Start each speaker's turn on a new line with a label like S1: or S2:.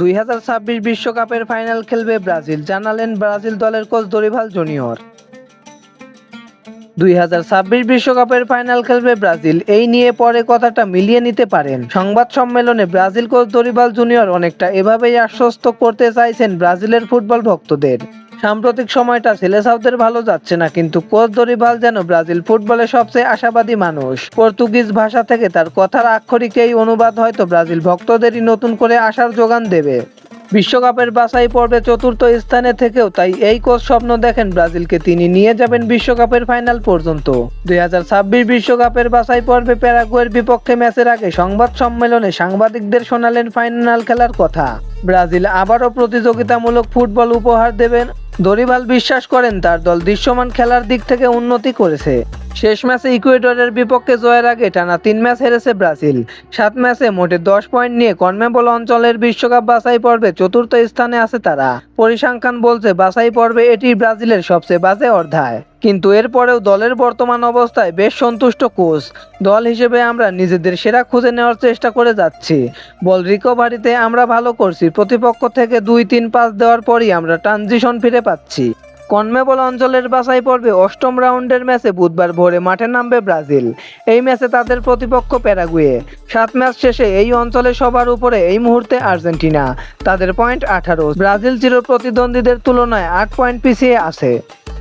S1: দুই বিশ্বকাপের ফাইনাল খেলবে ব্রাজিল। জানালেন ব্রাজিল দলের কোচ দরিভাল জুনিয়র। দুই হাজার ছাব্বিশ বিশ্বকাপের ফাইনাল খেলবে ব্রাজিল। এই নিয়ে পরে কথাটা মিলিয়ে নিতে পারেন। সংবাদ সম্মেলনে ব্রাজিল কোচ দরিভাল জুনিয়র অনেকটা এভাবেই আশ্বস্ত করতে চাইছেন ব্রাজিলের ফুটবল ভক্তদের। সাম্প্রতিক সময়টা ছেলে সাউথের ভালো যাচ্ছে না, কিন্তু কোচ দরিভাল যেন ব্রাজিল ফুটবলে সবচেয়ে আশাবাদী মানুষ। পর্তুগিজ ভাষা থেকে তার কথার আক্ষরিক এই অনুবাদ হয়তো ব্রাজিল ভক্তদেরই নতুন করে আশার যোগান দেবে। বিশ্বকাপের বাছাই পর্বে চতুর্থ স্থানে থেকেও তাই এই কোচ স্বপ্ন দেখেন ব্রাজিলকে তিনি নিয়ে যাবেন বিশ্বকাপের ফাইনাল পর্যন্ত। দুই বিশ্বকাপের বাছাই পর্বে প্যারাগুয়ের বিপক্ষে ম্যাচের আগে সংবাদ সম্মেলনে সাংবাদিকদের শোনালেন ফাইনাল খেলার কথা। ব্রাজিল আবারও প্রতিযোগিতামূলক ফুটবল উপহার দেবেন দরিভাল বিশ্বাস করেন তার দল দৃশ্যমান খেলার দিক থেকে উন্নতি করেছে। শেষ ম্যাচে ইকুয়েডরের বিপক্ষে জয়ের আগে টানা তিন ম্যাচ হেরেছে ব্রাজিল। সাত ম্যাচে মোটে দশ পয়েন্ট নিয়ে কনমেবল অঞ্চলের বিশ্বকাপ বাছাই পর্বে চতুর্থ স্থানে আছে তারা। পরিসংখ্যান বলছে, বাছাই পর্বে এটি ব্রাজিলের সবচেয়ে বাজে অর্ধায় কিন্তু এরপরেও দলের বর্তমান অবস্থায় বেশ সন্তুষ্ট কোচ। দল হিসেবে আমরা নিজেদের সেরা খুঁজে নেওয়ার চেষ্টা করে যাচ্ছি। বল রিকভারিতে আমরা ভালো করছি। প্রতিপক্ষ থেকে দুই তিন পাস দেওয়ার পরই আমরা ট্রানজিশন ফিরে পাচ্ছি। কনমেবল অঞ্চলের বাছাই পর্বে অষ্টম রাউন্ডের ম্যাচে বুধবার ভোরে মাঠে নামবে ব্রাজিল। এই ম্যাচে তাদের প্রতিপক্ষ প্যারাগুয়ে। সাত ম্যাচ শেষে এই অঞ্চলে সবার উপরে এই মুহূর্তে আর্জেন্টিনা। তাদের পয়েন্ট আঠারো। ব্রাজিল চির প্রতিদ্বন্দ্বীদের তুলনায় আট পয়েন্ট পিছিয়ে আছে।